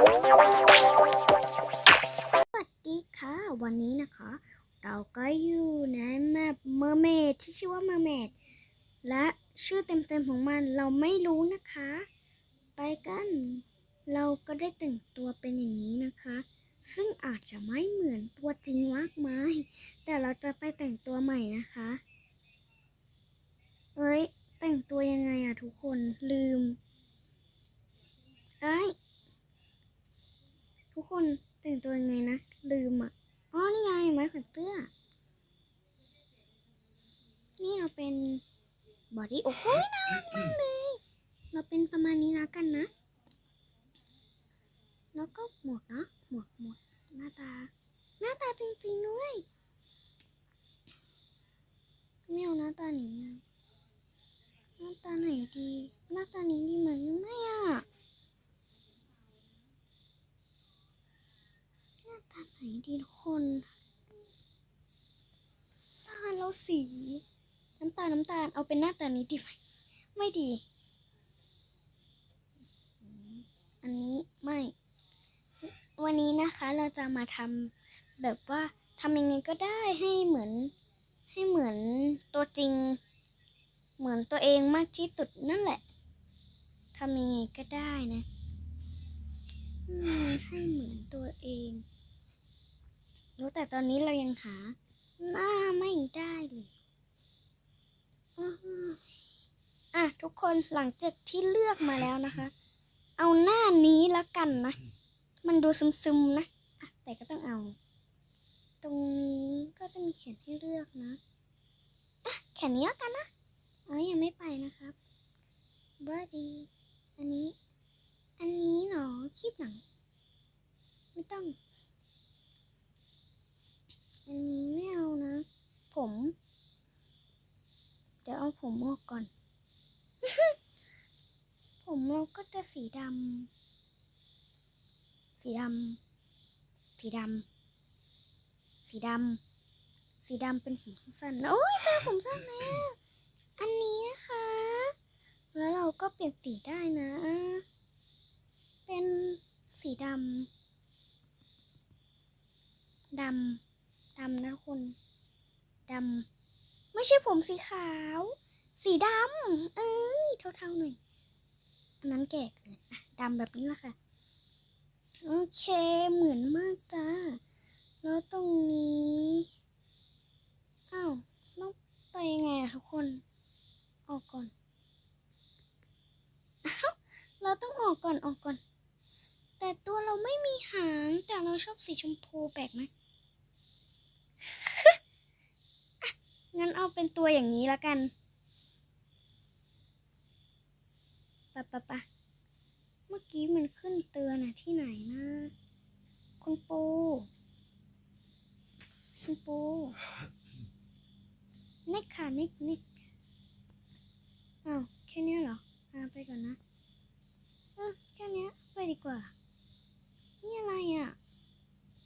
สวัสดีค่ะ วันนี้นะคะ เราก็อยู่ในแมปเมอร์เมดที่ชื่อว่าเมอร์เมดและชื่อเต็มๆของมันเราไม่รู้นะคะ ไปกัน เราก็ได้แต่งตัวเป็นอย่างนี้นะคะ ซึ่งอาจจะไม่เหมือนตัวจริงมากมาย แต่เราจะไปแต่งตัวใหม่นะคะ เอ้ย แต่งตัวยังไงอะทุกคนลืมเอ้ย ทุกคนแต่งตัวยังไงนะ ลืมอะ อ๋อ นี่ไงไม้แขวนเสื้อ นี่เราเป็น บอดี้โอ้โหน่ารักมากเลย เราเป็นประมาณนี้นะกันนะ แล้วก็หมวกเนาะหมวกหมวกหน้าตา หน้าตาจริงๆด้วยไม่เอาหน้าตานี้หน้าตาไหนดี หน้าตานี้ดีไหมไม่อะหน้าตาไหนดีทุกคนตาเราสี น้ำตาลน้ำตาลเอาเป็นหน้าตานี้ดีไหมไม่ดี อันนี้ไม่ วันนี้นะคะเราจะมาทำแบบว่าทำยังไงก็ได้ให้เหมือนให้เหมือนตัวจริง เหมือนตัวเองมากที่สุดนั่นแหละทำยังไงก็ได้นะให้เหมือนตัวเองรู้แต่ตอนนี้เรายังหาหน้าไม่ได้เลยอื้อหืออะทุก คนหลังจากที่เลือกมาแล้วนะคะ เอาหน้านี้แล้วกันนะ มันดูซึมๆนะอะแต่ก็ต้องเอา ตรงนี้ก็จะมีเขียนให้เลือกนะอะแขนนี้แล้วกันนะเอ้ยยังไม่ไปนะครับบอดีอันนี้ อันนี้เหรอคลิปหนัง ไม่ต้อง อันนี้ไม่เอานะ ผม เดี๋ยวเอาผมออกก่อน มเราก็จะสีดำ สีดำ สีดำ สีดำ สีดำเป็นผมสั้นๆ โอ้ยเจอผมสั้นแล้ว อันนี้นะคะ แล้วเราก็เปลี่ยนสีได้นะ เป็นสีดำ ดำ ดำนะคุณ ดำ ไม่ใช่ผมสีขาว สีดำ เอ้ยเท่าๆหน่อย นั้นแก่เกินดำแบบนี้ละค่ะ โอเค เหมือนมากจ้า แล้วตรงนี้อ้าวต้องไปยังไงอะทุกคน ออกก่อนอ้าวเราต้องออกก่อนออกก่อน แต่ตัวเราไม่มีหาง แต่เราชอบสีชมพูแปลกไหมงั้นเอาเป็นตัวอย่างนี้ละกัน ปะปะปะเมื่อกี้มันขึ้นเตือนอะ ที่ไหนนะ คุณปู คุณปูเน็กค่ะเน็กเน็กอ้าวแค่เนี้ยเหรออ่าไปก่อนนะเออแค่เนี้ยไปดีกว่า นี่อะไรอะ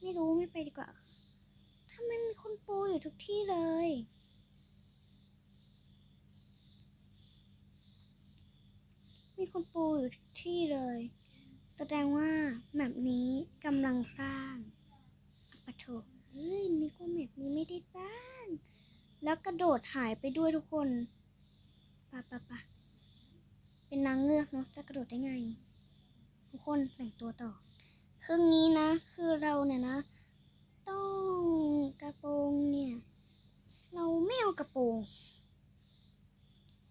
ไม่รู้ไม่ไปดีกว่าทำไมมีคุณปูอยู่ทุกที่เลยมีคุณปูอยู่ทุกที่เลย แสดงว่าแมปนี้กำลังสร้างอะปะโถเฮ้ยนึกว่าแมปนี้ไม่ได้สร้าง แล้วกระโดดหายไปด้วยทุกคนปะปะปะเป็นนางเงือกเนาะจะกระโดดได้ไง ทุกคนแต่งตัวต่อครึ่งนี้นะ คือเราเนี่ยนะ ต้องกระโปรงเนี่ย เราไม่เอากระโปรง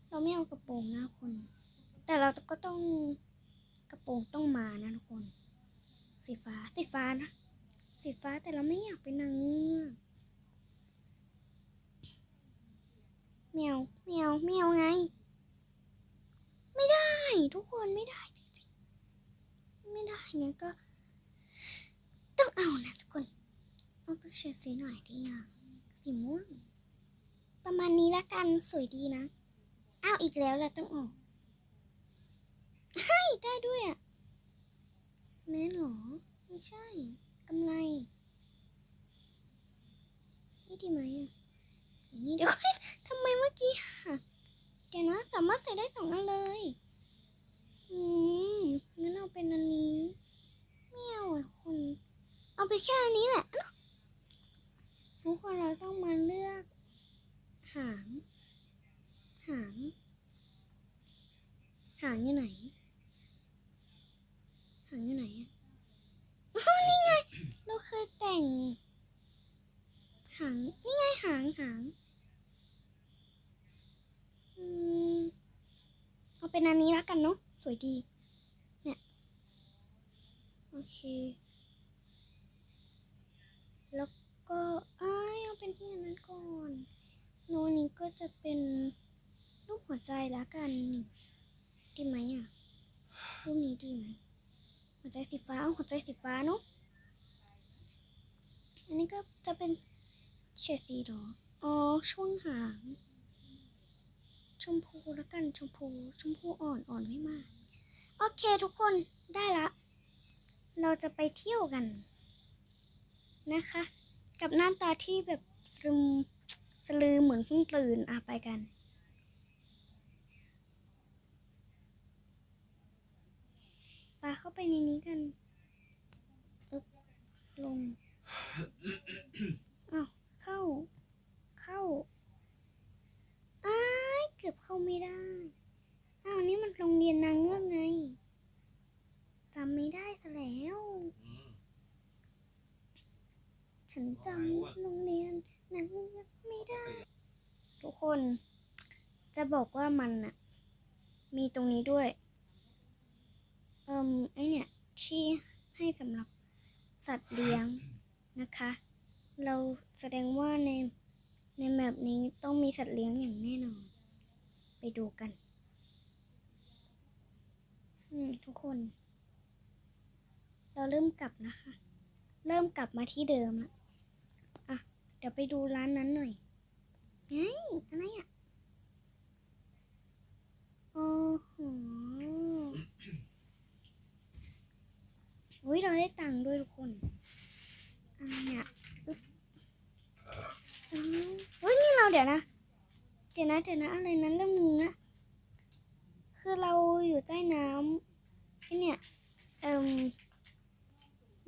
เราไม่เอากระโปรงนะคน แต่เราก็ต้อง กระโปรงต้องมานะทุกคน สีฟ้าสีฟ้านะสีฟ้าแต่เราไม่อยากเป็นนางเงือกแมวแมวแมวไง ไม่ได้ทุกคนไม่ได้จริงๆไม่ได้งั้นก็ ต้องเอานะทุกคนเอาไปเฉดสีหน่อยดีอะสีม่วงประมาณนี้ละกันสวยดีนะ อ้าวอีกแล้วเราต้องออก เฮ้ได้ด้วยอะแม่นเหรอ ไม่ใช่กำไร นี่ดีไหมอะนี่เดี๋ยวทำไมเมื่อกี้หักเดี๋ยวนะสามารถใส่ได้สองอันเลย อืมงั้นเอาเป็นอันนี้ไม่เอาคนเอาไปแค่อันนี้แหละเนอะทุกคนเราต้องมาเลือกหาง หาง หางอยู่ไหน หางอยู่ไหนอะอ๋อนี่ไง เราเคยแต่ง หาง นี่ไง หางหางเอาเป็นอันนี้แล้วกันเนาะสวยดี เนี่ย โอเค แล้วก็เอ้ยเอาเป็นที่อันนั้นก่อนโนอันนี้ก็จะเป็นรูปหัวใจแล้วกันนี่ดีไหมอะรูปนี้ดีไหมหัวใจสีฟ้าเอาหัวใจสีฟ้าเนาะอันนี้ก็จะเป็น เฉดสีหรอ อ๋อ ช่วงหาง ชมพูแล้วกันชมพู ชมพูอ่อนอ่อนไม่มาก โอเคทุกคนได้ละ เราจะไปเที่ยวกัน นะคะ กับหน้าตาที่แบบสลึมสลือเหมือนเพิ่งตื่นอะไปกันปาเข้าไปในนี้กันอึ๊บลง เข้า เข้าอ้ายเกือบเข้าไม่ได้ อ้าวนี่มันโรงเรียนนางเงือกไงจำไม่ได้ซะแล้ว ฉันจำโรงเรียนนางเงือกไม่ได้ ทุกคน จะบอกว่ามันอะมีตรงนี้ด้วย เอิมไอเนี่ยที่ให้สำหรับสัตว์เลี้ยงนะคะ เราแสดงว่าในในแมปนี้ต้องมีสัตว์เลี้ยงอย่างแน่นอน ไปดูกัน อืม ทุกคน เราเริ่มกลับนะคะ เริ่มกลับมาที่เดิมอะอะ เดี๋ยวไปดูร้านนั้นหน่อยไงอะไรอะโอ้โหอุ้ยเราได้ตังค์ด้วยทุกคนอะไรอะ เฮ้ยนี่เราเดี๋ยวนะ เดี๋ยวนะเดี๋ยวนะอะไรนั้นเริ่มงงอะคือเราอยู่ใต้น้ำไอเนี่ยเอ่ม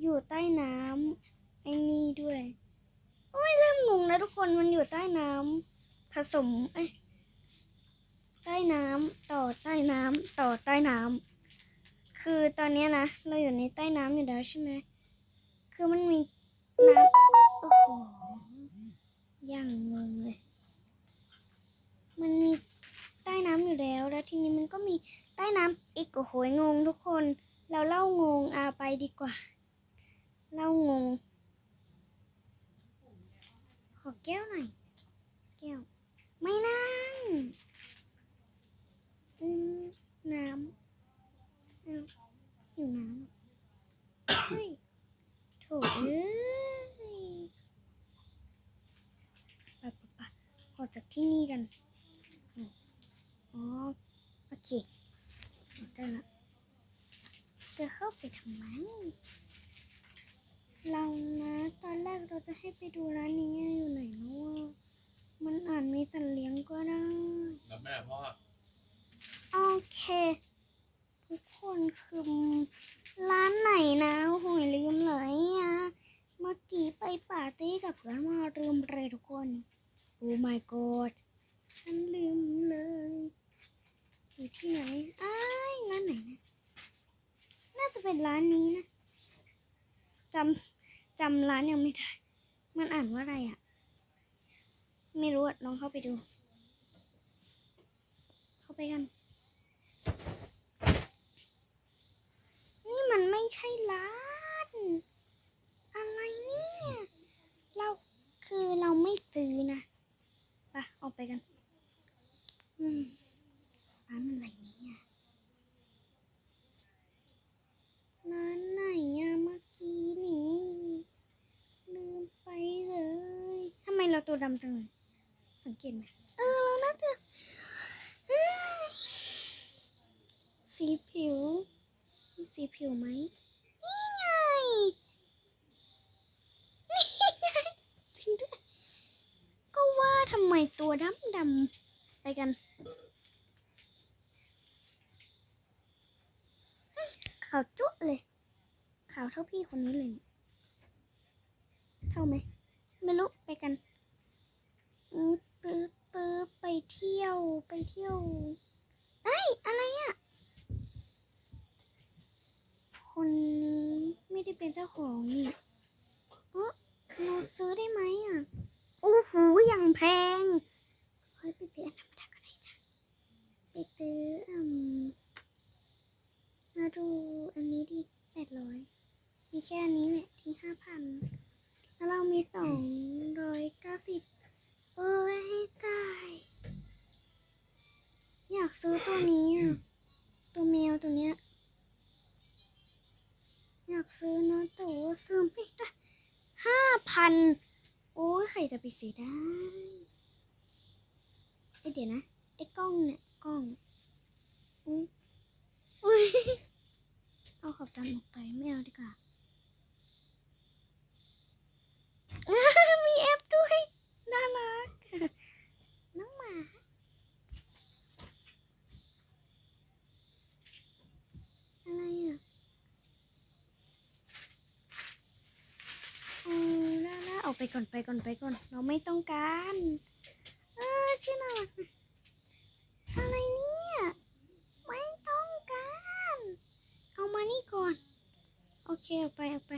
อยู่ใต้น้ำไอ้นี่ด้วย โอ้ยเริ่มงงแล้วทุกคนมันอยู่ใต้น้ำผสมเอ้ใต้น้ำต่อใต้น้ำต่อใต้น้ำคือตอนนี้นะ เราอยู่ในใต้น้ำอยู่แล้วใช่ไหมคือมันมีน้ำ โอ้โหอย่างงงเลย มันมีใต้น้ำอยู่แล้ว แล้วทีนี้มันก็มีใต้น้ำอีกโอ้โหงงทุกคน เราเล่างงอาไปดีกว่า เล่างง ขอแก้วหน่อย แก้ว ไม่นั่งอืมน้ำเอาหิวน้ำ เฮ้ยโถเอ้ยไปไปไปออกจาก ที่นี่กัน อ๋อ โอเคได้ละจะเข้าไปทำไม เรานะ ตอนแรกเราจะให้ไปดูร้านนี้อยู่ไหนเนาะมันอาจมีสัตว์เลี้ยงก็ได้แล้วแม่พ่อ โอเค ทุกคนคือร้านไหนนะโหยลืมเลยอะเมื่อกี้ไปปาร์ตี้กับเพื่อนมาลืมเลยทุกคน โอ้ my god ฉันลืมเลย อยู่ที่ไหนอ้ายร้านไหนนะ น่าจะเป็นร้านนี้นะจำจำร้านยังไม่ได้ มันอ่านว่าอะไรอะไม่รู้ลองเข้าไปดู เข้าไปกัน นี่มันไม่ใช่ร้าน อะไรเนี่ย เราคือเราไม่ซื้อนะไปออกไปกัน อืมร้านอะไรเนี่ยร้านไหนอะเมื่อกี้นี้ ลืมไปเลยทำไมเราตัวดำ จังเลยสังเกตไหมเออเราน่าจะเอ้ยสีผิวมีสีผิวไหมนี่ไงนี่ไงจริงด้วยก็ว่าทำไมตัวดำดำๆไปกันขาวจุ๊เลยขาวเท่าพี่คนนี้เลยเนี่ยเท่าไหมไม่รู้ไปกันอือปึ๊บปึ๊บไปเที่ยว ไปเที่ยวไอ้ยอะไรอะคนนี้ไม่ได้เป็นเจ้าของนี่เออเราซื้อได้ไหมอะ โอ้โหอย่างแพงเฮ้ยไปซื้ออันธรรมดาก็ได้จ้ะไปซื้ออืมมาดูอันนี้ดิแปดร้อยมีแค่อันนี้แหละที่ห้าพันแล้วเรามีสองร้อยเก้าสิบเออให้ตาย อยากซื้อตัวนี้อะ ตัวแมวตัวเนี้ย อยากซื้อนะแต่ว่าซื้อไม่ได้ห้าพันโอ้ยใครจะ ไปซื้อได้เอ้ยเดี๋ยวนะไอ้กล้องเนี่ยกล้องอุ้ยอุ้ยเอาขอบดำออกไปไม่เอาดีกว่า มีแอปด้วย น่ารัก น้องหมา อะไรอะ เออาไปก่อนไปก่อนไปก่อน เราไม่ต้องการ เออชื่อน่ารักอะไรเนี่ย ไม่ต้องการ เอามานี่ก่อน โอเคเอาไปเอาไป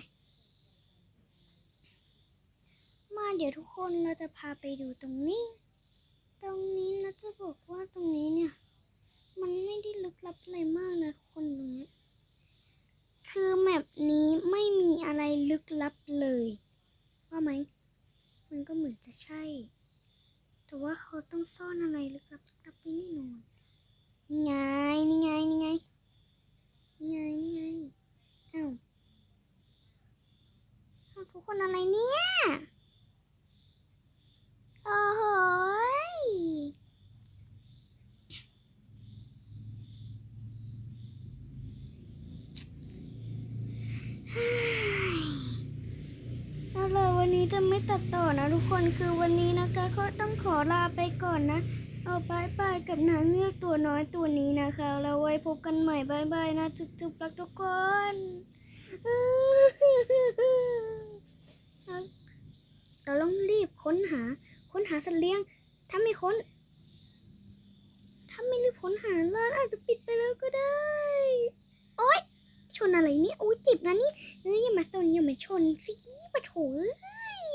มาเดี๋ยวทุกคนเราจะพาไปดูตรงนี้ ตรงนี้นะจะบอกว่าตรงนี้เนี่ย มันไม่ได้ลึกลับอะไรมากนะทุกคนตรงเนี้ย คือแมปนี้ไม่มีอะไรลึกลับเลย ว่าไหม มันก็เหมือนจะ ใช่ แต่ว่าเขาต้องซ่อนอะไรลึกลับลึกลับไว้แน่นอนนี่ไง นี่ไง นี่ไง นี่ไง นี่ไงอ้าวอ้าวทุกคนอะไรเนี่ย โอ้โหย เอาล่ะวันนี้จะไม่ตัดต่อนะทุก คนคือวันนี้นะคะก็ต้องขอลาไปก่อนนะ เอาบายบายกับนางเงือกตัวน้อยตัวนี้นะคะ แล้วไว้พบกันใหม่บายบายนะจุ๊บๆรักทุกคนเราต้องรีบค้นหา ค้นหาสัตว์เลี้ยง ถ้าไม่ค้น ถ้าไม่รีบค้นหาร้านอาจจะปิดไปแล้วก็ได้ โอ๊ย ชนอะไรเนี่ยโอ้ยเจ็บนะนี่เอ้ยอย่ามาสนอย่ามาชนสิปะโถเอ้ย